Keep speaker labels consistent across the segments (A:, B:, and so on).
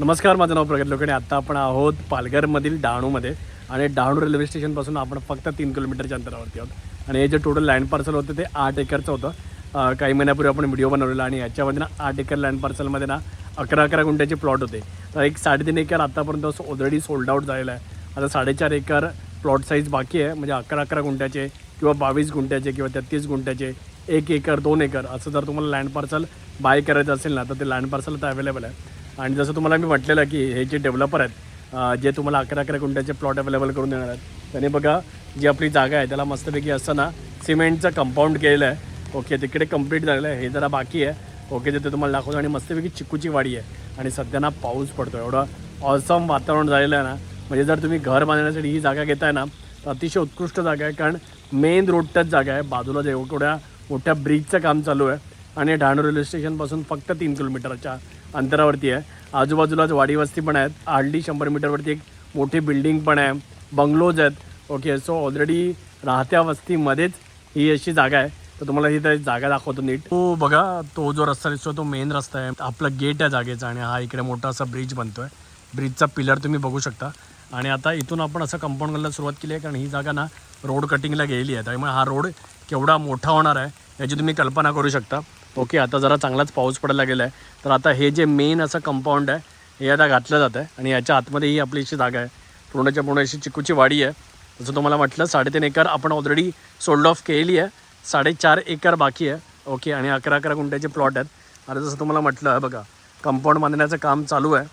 A: नमस्कार माझं नाव प्रगत लोकांनी आत्ता आपण आहोत पालघरमधील डहाणूमध्ये. आणि डहाणू रेल्वे स्टेशनपासून आपण फक्त तीन किलोमीटरच्या अंतरावरती आहोत. आणि हे जे टोटल लँड पार्सल होतं ते आठ एकरचं होतं. काही महिन्यापूर्वी आपण व्हिडिओ बनवलेला आणि याच्यामध्ये ना आठ एकर लँड पार्सलमध्ये ना अकरा अकरा गुंठ्याचे प्लॉट होते. तर एक साडेतीन एकर आत्तापर्यंत ऑलरेडी सोल्ड आउट झालेला आहे. आता साडेचार एकर प्लॉट साईज बाकी आहे. म्हणजे अकरा अकरा गुंठ्याचे किंवा बावीस गुंठ्याचे किंवा तेहतीस गुंठ्याचे एक एकर दोन एकर असं जर तुम्हाला लँड पार्सल बाय करायचं असेल ना तर ते लँड पार्सल आता अवेलेबल आहे. आणि जसं तुम्हाला मी म्हटलेलं की हे जे डेव्हलपर आहेत जे तुम्हाला अकरा अकरा गुंठ्याचे प्लॉट अवेलेबल करून देणार आहेत त्याने बघा जी आपली जागा आहे त्याला मस्तपैकी असं ना सिमेंटचं कंपाऊंड केलेलं आहे. ओके तिकडे कंप्लीट झालेलं आहे. हे जरा बाकी आहे. ओके तिथे तुम्हाला दाखवतो. आणि मस्तपैकी चिकूची वाडी आहे. आणि सध्या ना पाऊस पडतो एवढं ऑसम वातावरण झालेलं आहे ना. म्हणजे जर तुम्ही घर बांधण्यासाठी ही जागा घेताय ना तर अतिशय उत्कृष्ट जागा आहे. कारण मेन रोडच्याच जागा आहे. बाजूला जे एवढ्या मोठ्या ब्रिजचं काम चालू आहे. आणि डहाणू रेल्वे स्टेशनपासून फक्त तीन किलोमीटरच्या अंतरावरती आहे. आजूबाजूलाच वाडी वस्ती पण आहेत. हार्डली शंभर मीटरवरती एक मोठी बिल्डिंग पण आहे. बंगलोज आहेत. ओके सो ऑलरेडी राहत्या वस्तीमध्येच ही अशी जागा आहे. तर तुम्हाला ही जागा दाखवतो नीट. तो बघा तो जो रस्ता दिसतो तो मेन रस्ता आहे. आपला गेट आहे जागेचा आणि हा इकडे मोठा असा ब्रिज बनतोय. ब्रिजचा पिलर तुम्ही बघू शकता. आणि आता इथून आपण असं कंपाऊंड करायला सुरुवात केली आहे कारण ही जागा ना रोड कटिंगला गेलेली आहे. त्यामुळे हा रोड केवढा मोठा होणार आहे याची तुम्ही कल्पना करू शकता. ओके आता जरा चांगलाच पाऊस पडायला गेला आहे. तर आता हे जे मेन असं कंपाऊंड आहे हे आता घातलं जातं आहे आणि याच्या आतमध्ये ही आपली अशी जागा आहे. पूर्णच्या पूर्ण अशी चिकूची वाडी आहे. जसं तुम्हाला म्हटलं साडेतीन एकर आपण ऑलरेडी सोल्ड ऑफ केली आहे. साडेचार एकर बाकी आहे. ओके आणि अकरा अकरा गुंठ्याचे प्लॉट आहेत. आणि जसं तुम्हाला म्हटलं आहे बघा कंपाऊंड बांधण्याचं काम चालू आहे.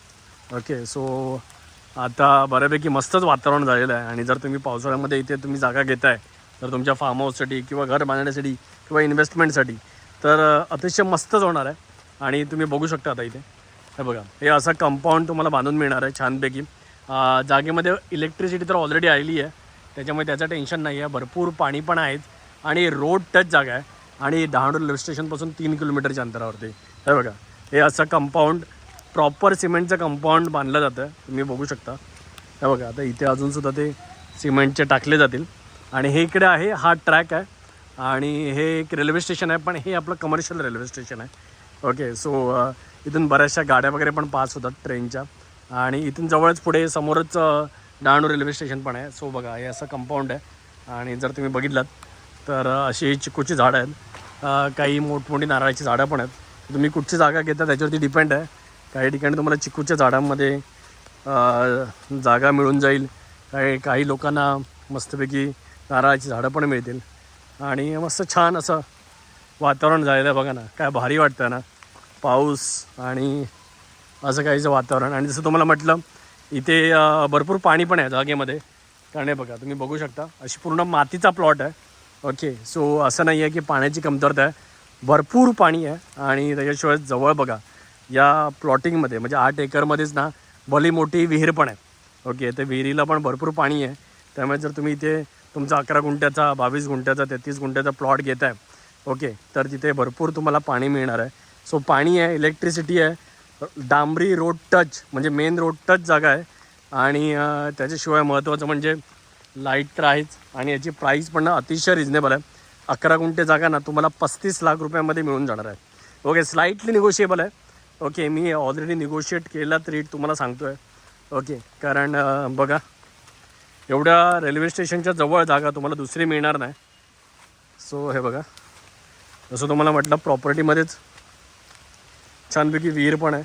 A: ओके सो आता बऱ्यापैकी मस्तच वातावरण झालेलं आहे. आणि जर तुम्ही पावसाळ्यामध्ये इथे तुम्ही जागा घेताय तर तुमच्या फार्म हाऊससाठी किंवा घर बांधण्यासाठी किंवा इन्व्हेस्टमेंटसाठी तर अतिशय मस्तच होणार आहे. आणि तुम्ही बघू शकता आता इथे. हे बघा हे असं कंपाऊंड तुम्हाला बांधून मिळणार आहे छानपैकी. जागेमध्ये इलेक्ट्रिसिटी तर ऑलरेडी आलेली आहे. त्याच्यामुळे त्याचं टेन्शन नाही आहे भरपूर पाणी पण आहेत. आणि रोड टच जागा आहे. आणि डहाणूर रेल्वे स्टेशनपासून तीन किलोमीटरच्या अंतरावरती. हे बघा हे असं कंपाऊंड प्रॉपर सिमेंटचं कंपाऊंड बांधलं जातं. तुम्ही बघू शकता. हे बघा आता इथे अजूनसुद्धा ते सिमेंटचे टाकले जातील. आणि हे इकडे आहे हा ट्रॅक आहे. आणि हे एक रेल्वे स्टेशन आहे पण हे आपलं कमर्शियल रेल्वे स्टेशन आहे. ओके सो इथून बऱ्याचशा गाड्या वगैरे पण पास होतात ट्रेनच्या आणि इथून जवळच पुढे समोरच डहाणू रेल्वे स्टेशन पण आहे. सो बघा हे असं कंपाऊंड आहे. आणि जर तुम्ही बघितलात तर अशी चिकूची झाडं आहेत. काही मोठमोठी नारळाची झाडं पण आहेत. तुम्ही कुठची जागा घेता त्याच्यावरती डिपेंड आहे. काही ठिकाणी तुम्हाला चिकूच्या झाडांमध्ये जागा मिळून जाईल. काही काही लोकांना मस्तपैकी नारळाची झाडं पण मिळतील. आणि मस्त छान असं वातावरण झालेलं आहे बघा ना. काय भारी वाटतं ना. पाऊस आणि असं काहीचं वातावरण. आणि जसं तुम्हाला म्हटलं इथे भरपूर पाणी पण आहे जागेमध्ये. कारण हे बघा तुम्ही बघू शकता. अशी पूर्ण मातीचा प्लॉट आहे. ओके सो असं नाही आहे की पाण्याची कमतरता आहे. भरपूर पाणी आहे आणि त्याच्याशिवाय जवळ बघा या प्लॉटिंगमध्ये म्हणजे आठ एकरमध्येच ना भली मोठी विहीर पण आहे. ओके त्या विहिरीला पण भरपूर पाणी आहे. त्यामुळे जर तुम्ही इथे तुमचा अकरा गुंठ्याचा बावीस गुंठ्याचा तेहतीस गुंठ्याचा प्लॉट घेत आहे. ओके तर तिथे भरपूर तुम्हाला पाणी मिळणार आहे. सो पाणी आहे इलेक्ट्रिसिटी आहे. डांबरी रोड टच म्हणजे मेन रोड टच जागा आहे. आणि त्याच्याशिवाय महत्त्वाचं म्हणजे लाइट तर आहेच. आणि याची प्राईस पण ना अतिशय रिजनेबल आहे. अकरा गुंठे जागा ना तुम्हाला पस्तीस लाख रुपयामध्ये मिळून जाणार आहे. ओके स्लाईटली निगोशिएबल आहे. ओके मी ऑलरेडी निगोशिएट केलात रेट तुम्हाला सांगतो आहे ओके कारण बघा एवढ्या रेल्वे स्टेशनच्या जवळ जागा तुम्हाला दुसरी मिळणार नाही. सो हे बघा. जसं तुम्हाला म्हटलं प्रॉपर्टीमध्येच छानपैकी विहीर पण आहे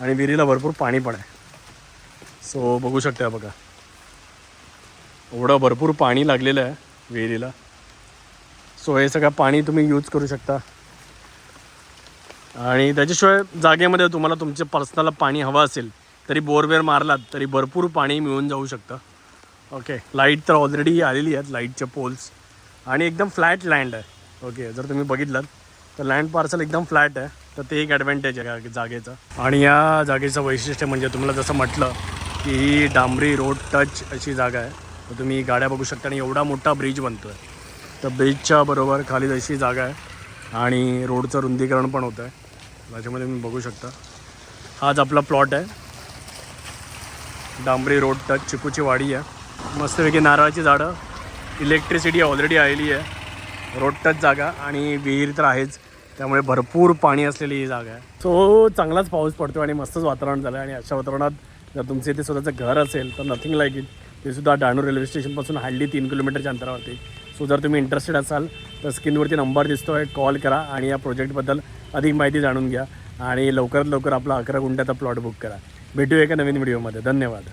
A: आणि विहिरीला भरपूर पाणी पण आहे. सो बघू शकता बघा. एवढं भरपूर पाणी लागलेलं आहे विहिरीला. सो हे सगळं पाणी तुम्ही यूज करू शकता. आणि त्याच्याशिवाय जागेमध्ये तुम्हाला तुमचे पर्सनल पाणी हवं असेल तरी बोरवेर मारलात तरी भरपूर पाणी मिळून जाऊ शकतं. ओके लाइट तर ऑलरेडी आलेली आहेत लाईटचे पोल्स आणि एकदम फ्लॅट लँड आहे. ओके जर तुम्ही बघितलात तर लँड पार्सल एकदम फ्लॅट आहे. तर ते एक ॲडव्हान्टेज आहे या जागेचं. आणि या जागेचं वैशिष्ट्य म्हणजे तुम्हाला जसं म्हटलं की ही डांबरी रोड टच अशी जागा आहे. तर तुम्ही गाड्या बघू शकता आणि एवढा मोठा ब्रिज बनतो आहे तर ब्रिजच्या बरोबर खाली अशी जागा आहे आणि रोडचं रुंदीकरण पण होतं आहे त्याच्यामध्ये तुम्ही बघू शकता. हाच आपला प्लॉट आहे. डांबरी रोड टच चिकूची वाडी आहे. मस्तपैकी नारळाची झाडं इलेक्ट्रिसिटी ऑलरेडी आलेली आहे. रोड टच जागा आणि विहीर तर आहेच. त्यामुळे भरपूर पाणी असलेली ही जागा आहे. सो चांगलाच पाऊस पडतो आणि मस्तच वातावरण झालं आणि अशा वातावरणात जर तुमचे इथे स्वतःचं घर असेल तर नथिंग लाईक इट ते सुद्धा डहाणू रेल्वे स्टेशनपासून हार्डली तीन किलोमीटरच्या अंतरावरती. सो जर तुम्ही इंटरेस्टेड असाल तर स्क्रीनवरती नंबर दिसतो आहे कॉल करा आणि या प्रोजेक्टबद्दल अधिक माहिती जाणून घ्या. आणि लवकरात लवकर आपला अकरा गुंठ्याचा प्लॉट बुक करा. भेटूया एका नवीन व्हिडिओमध्ये. धन्यवाद.